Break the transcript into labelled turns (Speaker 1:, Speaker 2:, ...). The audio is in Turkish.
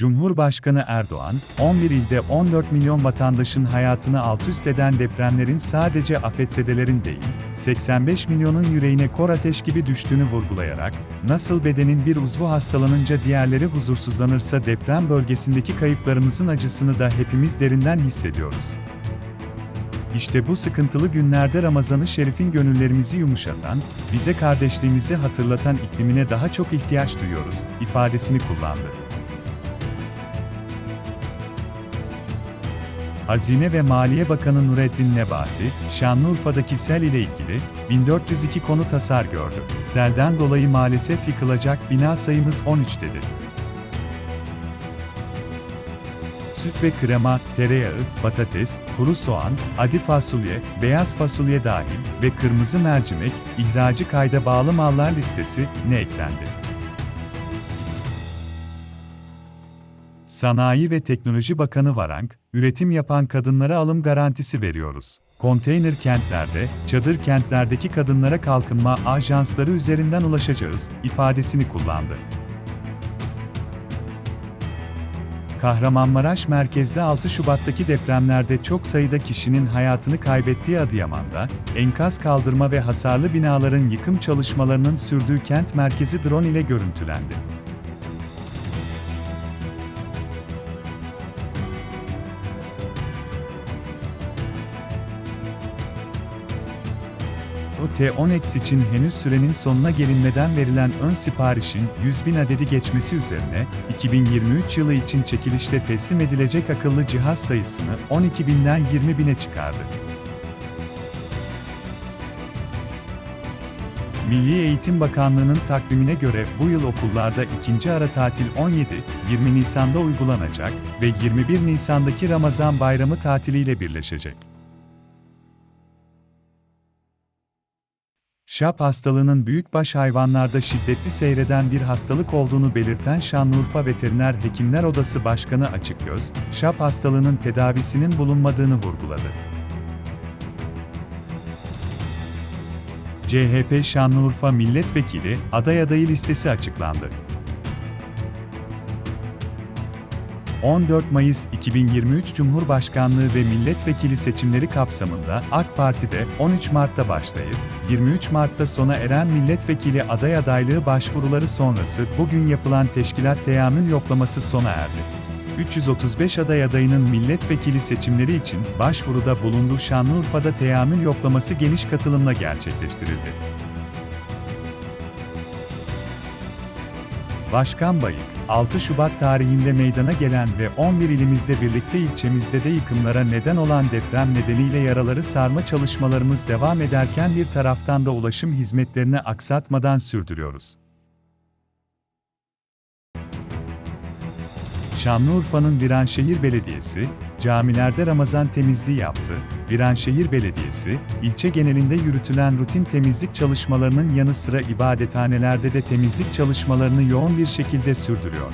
Speaker 1: Cumhurbaşkanı Erdoğan, 11 ilde 14 milyon vatandaşın hayatını altüst eden depremlerin sadece afetzedelerin değil, 85 milyonun yüreğine kor ateş gibi düştüğünü vurgulayarak, nasıl bedenin bir uzvu hastalanınca diğerleri huzursuzlanırsa deprem bölgesindeki kayıplarımızın acısını da hepimiz derinden hissediyoruz. İşte bu sıkıntılı günlerde Ramazan-ı Şerif'in gönüllerimizi yumuşatan, bize kardeşliğimizi hatırlatan iklimine daha çok ihtiyaç duyuyoruz, ifadesini kullandı. Hazine ve Maliye Bakanı Nureddin Nebati, Şanlıurfa'daki sel ile ilgili 1402 konu tasar gördü. Selden dolayı maalesef yıkılacak bina sayımız 13 dedi. Süt ve krema, tereyağı, patates, kuru soğan, adi fasulye, beyaz fasulye dahil ve kırmızı mercimek, ihracı kayda bağlı mallar listesi ne eklendi? Sanayi ve Teknoloji Bakanı Varank, üretim yapan kadınlara alım garantisi veriyoruz. Konteyner kentlerde, çadır kentlerdeki kadınlara kalkınma ajansları üzerinden ulaşacağız ifadesini kullandı. Kahramanmaraş merkezde 6 Şubat'taki depremlerde çok sayıda kişinin hayatını kaybettiği Adıyaman'da, enkaz kaldırma ve hasarlı binaların yıkım çalışmalarının sürdüğü kent merkezi drone ile görüntülendi. T10X için henüz sürenin sonuna gelinmeden verilen ön siparişin 100 bin adedi geçmesi üzerine, 2023 yılı için çekilişte teslim edilecek akıllı cihaz sayısını 12 binden 20 bine çıkardı. Milli Eğitim Bakanlığı'nın takvimine göre bu yıl okullarda ikinci ara tatil 17-20 Nisan'da uygulanacak ve 21 Nisan'daki Ramazan Bayramı tatiliyle birleşecek. Şap hastalığının büyükbaş hayvanlarda şiddetli seyreden bir hastalık olduğunu belirten Şanlıurfa Veteriner Hekimler Odası Başkanı Açıkgöz, şap hastalığının tedavisinin bulunmadığını vurguladı. CHP Şanlıurfa Milletvekili aday adayı listesi açıklandı. 14 Mayıs 2023 Cumhurbaşkanlığı ve milletvekili seçimleri kapsamında AK Parti'de 13 Mart'ta başlayıp 23 Mart'ta sona eren milletvekili aday adaylığı başvuruları sonrası bugün yapılan teşkilat teamül yoklaması sona erdi. 335 aday adayının milletvekili seçimleri için başvuruda bulunduğu Şanlıurfa'da teamül yoklaması geniş katılımla gerçekleştirildi. Başkan Bayık, 6 Şubat tarihinde meydana gelen ve 11 ilimizde birlikte ilçemizde de yıkımlara neden olan deprem nedeniyle yaraları sarma çalışmalarımız devam ederken bir taraftan da ulaşım hizmetlerini aksatmadan sürdürüyoruz. Şanlıurfa'nın Viranşehir Belediyesi, camilerde Ramazan temizliği yaptı. Viranşehir Belediyesi, ilçe genelinde yürütülen rutin temizlik çalışmalarının yanı sıra ibadethanelerde de temizlik çalışmalarını yoğun bir şekilde sürdürüyor.